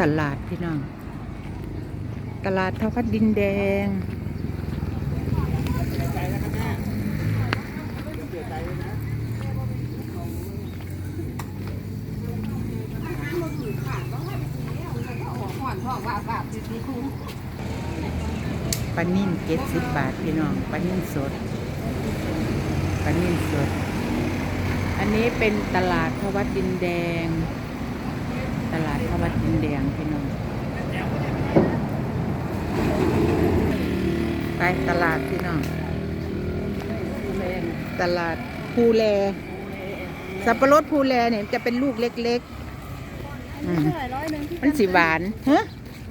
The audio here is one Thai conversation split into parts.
ตลาดพี่น้อง ตลาดทวัดดินแดง ปลานิ่มเจ็ดสิบบาทพี่น้องปลานิ่มสดปลานิ่มสด อันนี้เป็นตลาดทวัดดินแดง ตลาดทวัดดินแดงพี่น้องไปตลาดพี่น้องตลาดภูแล สับปะรดภูแลเนี่ยจะเป็นลูกเล็กๆอืมเท่าไหร่ร้อยหนึ่งที่มันสีหวานฮะ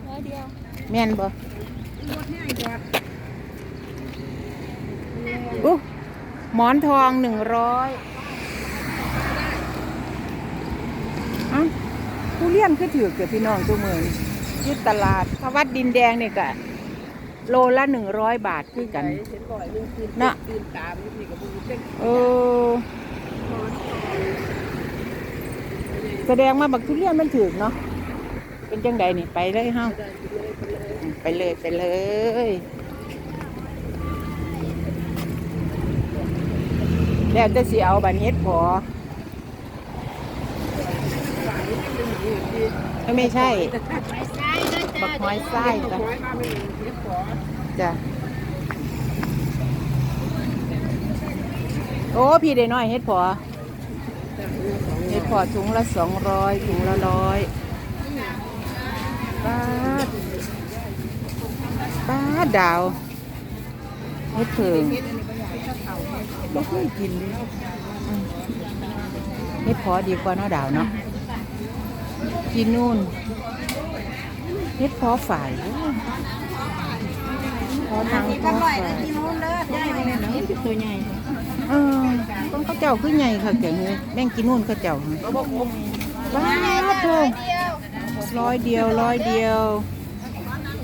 ร้อยเดียวแม่นบ่หมดให้แบบอู้หมอนทองหนึ่งร้อยอ้าว ผู้เลี้ยนคือถือเกือบพี่น้องตัวเมืองยึดตลาดทวัดดินแดงเนี่ยกะโลละหนึ่งร้อยบาทคือกันเห็นบ่อยลุงคืนน่ะคืนตามนี่กับบุญเต้นเออแสดงมาบักทุเรียนมันถือเนาะเป็นจังใดนี่ไปเลยเฮาไปเลยไปเลยแล้วจะสิเอาบันเฮ็ดพอเอ้ย ไม่ใช่ บักหอยไส้จ้ะน้อยมาไม่เห็นเห็นขอจ้ะโอ้ พี่ได้น้อยเฮ็ดพอเห็ดพอถุงละสองร้อยถุงละร้อยป้าป้าดดาวเห็ดเผิงบ่เคยกินเลยเห็ดพอดีกว่าเนาะดาวเนาะ กินนู่นเห็ดพอฝ่ายพอทางพอฝ่ายที่นู้นเลิศได้เลยนะตัวใหญ่เออต้นข้าวเจ้าคือใหญ่ค่ะแกงเลยแม่งกินนู่นข้าวเจ้าว้าวโถร้อยเดียวร้อยเดียว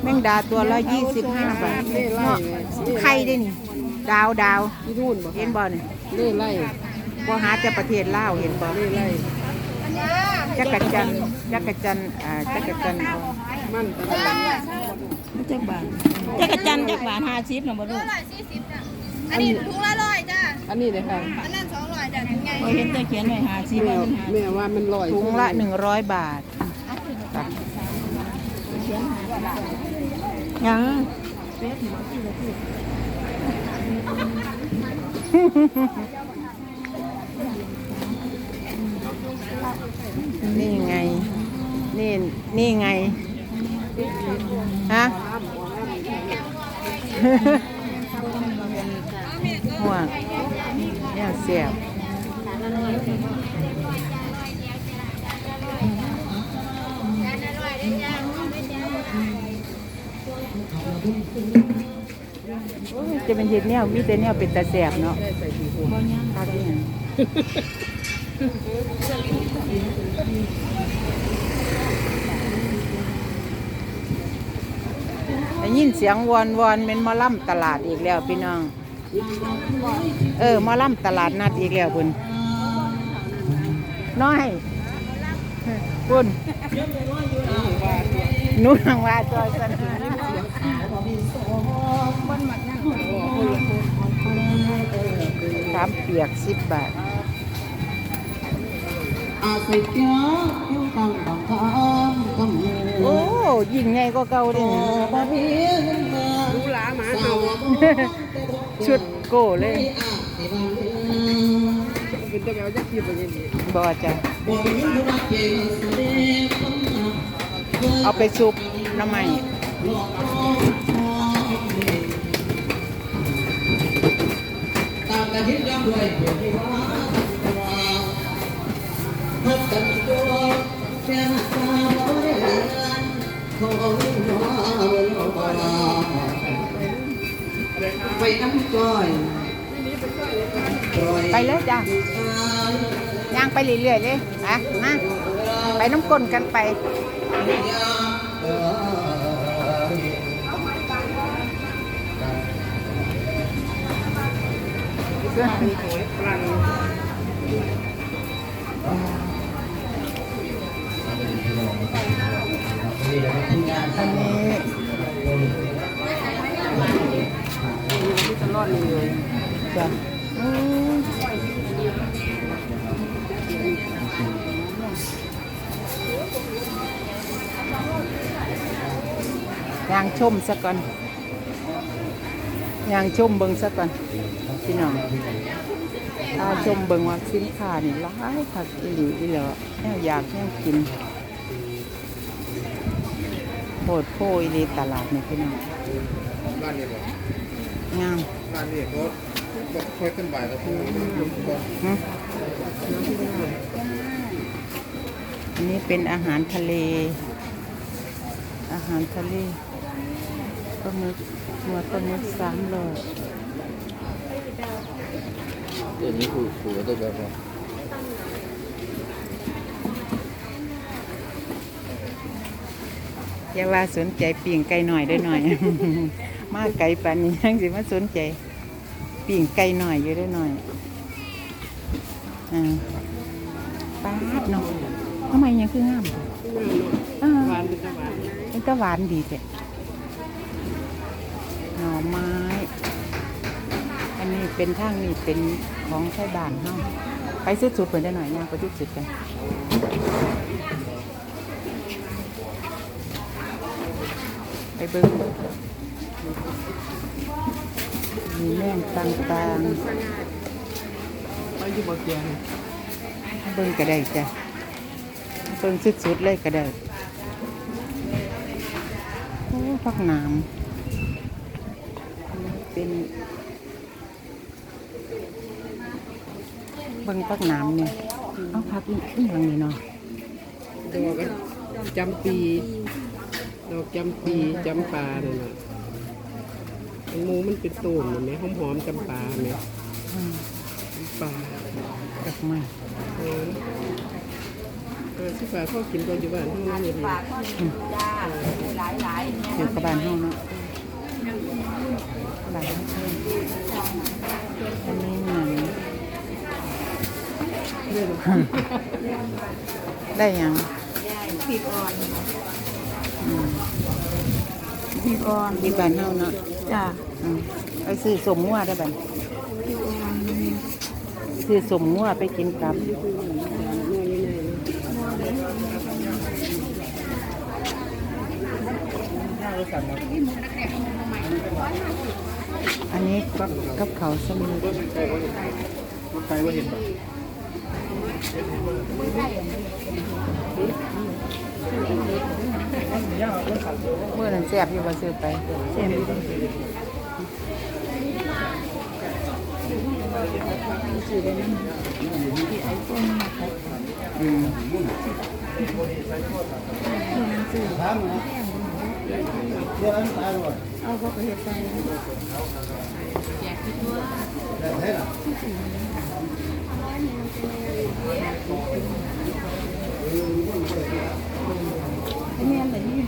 แมงดาตัวละยี่สิบห้าบาทเนาะไข่ได้นี่ดาวดาวที่นู่นบ่เห็นบ่เนี่ยเล่ไล่บ่หาจะประเทศลาวเห็นบ่เล่ไล่ จักรจันทร์จักรจันทร์อ่าจักรจันทร์มันตลาดจักบาทจักรจันจักบาทห้าสิบนะบ่ลูกร้อยสี่สิบจ้ะอันนี้ถุงละร้อยจ้ะอันนี้เลยค่ะอันนั้นสองร้อยจ้ะถุงใหญ่พอเห็นแต่เขียนไว้ห้าสิบแม่ว่ามันห้าแม่ว่ามันลอยถุงละหนึ่งร้อยบาทจ้ะยัง นี่ไง นี่นี่ไง ฮะห่วงเนี่ยเสียบโอ้ยจะเป็นเห็ดเนี่ยมีแต่เนี่ยเป็นตาแสบเนาะคักเนี่ย ได้ยินเสียงวอนวอนเป็นมอล่ำตลาดอีกแล้วพี่น้อง เออมอล่ำตลาดนัดอีกแล้วคุณน้อยคุณนู่นว่าจอยสันสามเปียกสิบบาท อาศัยเจ้าเที่ยวตั้งบังคับกำเนิดโอ้ยิ่งไงก็เก่าเลยนี่บ่เพียงเมืองรู้หลาหมาเห่าชุดโก้เลยที่อาจสิบางเดือนเป็นตัวแมวยักษ์ยืนอย่างนี้บอจ้ะบ่มีผู้รักเก่งแสดงความรักเพื่อเอาไปซุปน้ำใหม่หลอกล่อตามแต่คิดย้ำด้วยเพียงที่ว่าพบกันตัวแค่หน้าตาบ่ได้เลือนของหัวบนบ่ลาไปน้ำก้อยไปเลยจ้ะย่างไปเรื่อยๆเลยอะมาไปน้ำก้นกันไปเสื้อป อันนี้ตลอดเลยจ้ะยางชมซะก่อนยางชมเบิงซะก่อนพี่น้องถ้าชมเบิงว่าสินค้านี่หลายผักอีหลีอีเหลอแนวอยากแนวกิน ดโพอีหลีตลาดนี่พี่น้องร้านนี้บ่งามร้านนี้เขาบอกค่อยขึ้นบ่ายแล้วคือก่อนหึอันนี้เป็นอาหารทะเล อาหารทะเลปลาหมึกหัวปลาหมึกสามโลเดี๋ยวนี้คือคือตัวแบบว่า อย่าว่าสนใจปิ่งไก่หน่อยได้หน่อย มาไก่ปานนี้ยังสิมาสนใจปิ่งไก่หน่อยอยู่ได้หน่อยอ่าป้าดเนาะทำไมยังคืองามอ่าหวานเป็นหวานมันก็หวานดีแต่หน่อไม้ อันนี้เป็นทางนี้เป็นของไทยบ้านเนาะไปสุดๆเพิ่นได้หน่อยย่างไปสุดๆกัน ไปเบิ้งมีแม่งต่างไปอยู่บ่เกียงๆเบิ้งก็ได้จ้ะเบิ้งสุดๆเลยก็ได้โอ้พักหนามเป็นเบิ้งพักหนามเนี่ยเอาพักอีกอีกอย่างนี้เนาะดอกก็จำปี ดอกจำปีจำปาเนี่ยนะอันหมูมันเป็นตูมเห็นไหมหอมหอมๆจำปาไหมอืมจำปาดอกไม้เออเออสิฝาพ่อกินก่อนอยู่บ้านเท่านั้นเองอยู่กับบ้านเฮาเนาะบ้านเฮาอันนี้หนังได้ยังพี่ก่อนอืม พี่ก่อนที่บ้านเฮาเนาะจ้าอืมไปซื้อสมงัวได้บ้านซื้อสมงัวไปกินกับอันนี้กับกับเขาวสมุนใครว่าเห็นบ่เมื่อนั้นแซ่บอยู่บ่ซื้อไปแซ่บอยู่อืมเอาเขาไปเฮ็ดไปอ